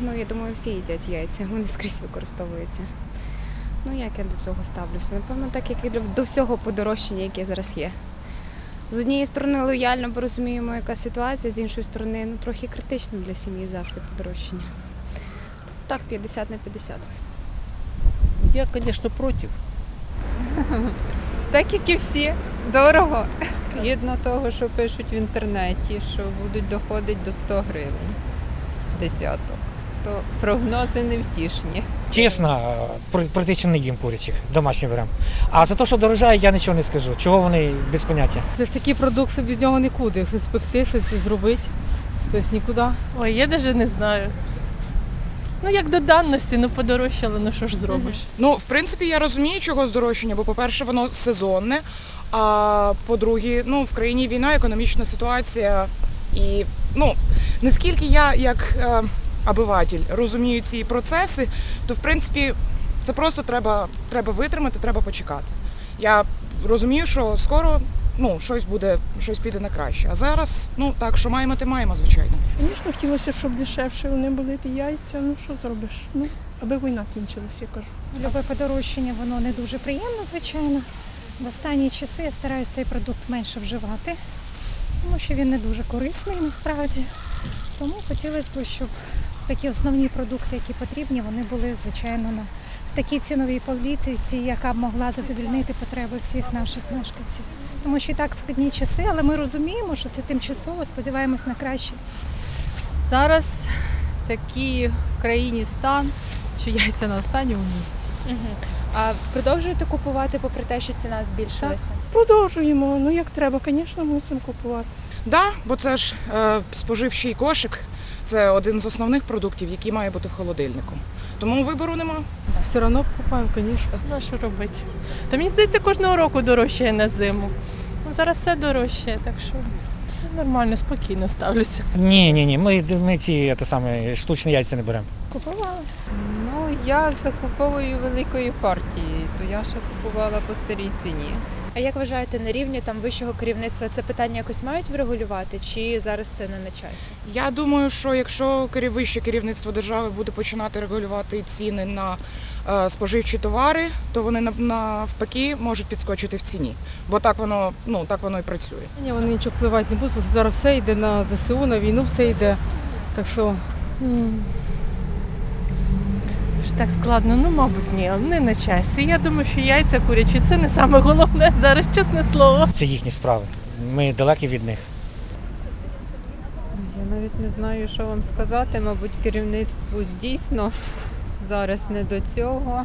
Ну, я думаю, всі їдять яйця, вони скрізь використовуються. Ну, як я до цього ставлюся? Напевно, так, як і до- всього подорожчання, яке зараз є. З однієї сторони лояльно, бо розуміємо, яка ситуація, з іншої сторони, ну трохи критично для сім'ї завжди подорожчання. Так, 50 на 50. Я, звісно, проти. Так як і всі, дорого. Згідно того, що пишуть в інтернеті, що будуть доходити до 100 гривень десяток, то прогнози невтішні. Чесно, практично не їм курячих, домашніх беремо. А за те, що дорожає, я нічого не скажу. Чого вони без поняття? Це такий продукт, що без нього нікуди. Щось спекти, щось зробити. Тобто нікуди. Ой, я навіть не знаю. Ну, як до даності, ну подорожчало, ну що ж зробиш? Ну, в принципі, я розумію, чого здорожчання, бо, по-перше, воно сезонне. А по-друге, ну, в країні війна, економічна ситуація. І ну, наскільки я, як е, обиватель, розумію ці процеси, то в принципі це просто треба, треба витримати, треба почекати. Я розумію, що скоро ну, щось буде, щось піде на краще. А зараз, ну так, що маємо, те маємо, звичайно. Звісно, хотілося, щоб дешевше вони були ті яйця. Ну що зробиш? Ну, аби війна кінчилася, я кажу. Любе подорожчання, воно не дуже приємно, звичайно. В останні часи я стараюся цей продукт менше вживати, тому що він не дуже корисний насправді. Тому хотілося б, щоб такі основні продукти, які потрібні, вони були, звичайно, на в такій ціновій політиці, яка б могла задовільнити потреби всіх наших мешканців. Тому що і так складні часи, але ми розуміємо, що це тимчасово, сподіваємось на краще. Зараз такий в країні стан, що яйця на останньому місці. А продовжуєте купувати, попри те, що ціна збільшилася? Продовжуємо. Ну як треба, звісно, мусимо купувати. Да, бо це ж е, споживчий кошик. Це один з основних продуктів, який має бути в холодильнику. Тому вибору нема. Все одно купуємо, звісно. Ну, що робити? Та мені здається, кожного року дорожчає на зиму. Ну, зараз все дорожчає, так що нормально, спокійно ставлюся. Ні, ні, ні. Ми, ми ці те саме, штучні яйця не беремо. Купували. Ну, я закуповую великою партією, то я ще купувала по старій ціні. А як вважаєте, на рівні там вищого керівництва це питання якось мають врегулювати, чи зараз це не на часі? Я думаю, що якщо вище керівництво держави буде починати регулювати ціни на е, споживчі товари, то вони навпаки можуть підскочити в ціні. Бо так воно, ну так воно і працює. Ні, вони нічого впливати не будуть, зараз все йде на ЗСУ, на війну все йде. Так що Ж так складно, ну мабуть, ні, не на часі. Я думаю, що яйця курячі це не саме головне зараз, чесне слово. Це їхні справи. Ми далекі від них. Я навіть не знаю, що вам сказати. Мабуть, керівництву дійсно зараз не до цього.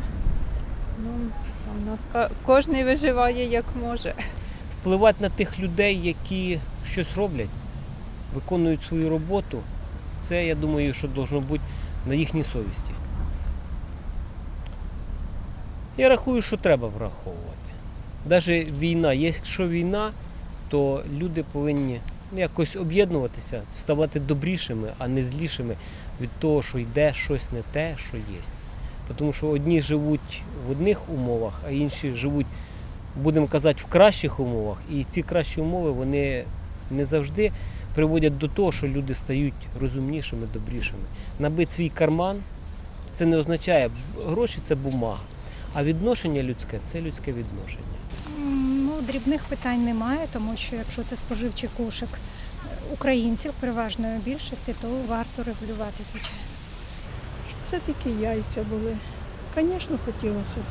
Ну, в нас кожен виживає як може. Впливати на тих людей, які щось роблять, виконують свою роботу, це, я думаю, що должно бути на їхній совісті. Я рахую, що треба враховувати. Навіть війна, якщо війна, то люди повинні ну, якось об'єднуватися, ставати добрішими, а не злішими від того, що йде щось не те, що є. Тому що одні живуть в одних умовах, а інші живуть, будемо казати, в кращих умовах. І ці кращі умови вони не завжди приводять до того, що люди стають розумнішими, добрішими. Набити свій карман це не означає, гроші це бумага. А відношення людське це людське відношення. Ну, дрібних питань немає, тому що якщо це споживчий кошик українців переважної більшості, то варто регулювати, звичайно. Щоб це такі яйця були. Звісно, хотілося б.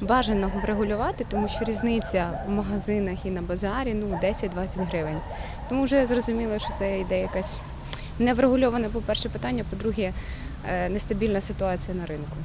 Бажано врегулювати, тому що різниця в магазинах і на базарі ну 10-20 гривень. Тому вже зрозуміло, що це йде якась неврегульоване, по-перше, питання, по-друге, е, нестабільна ситуація на ринку.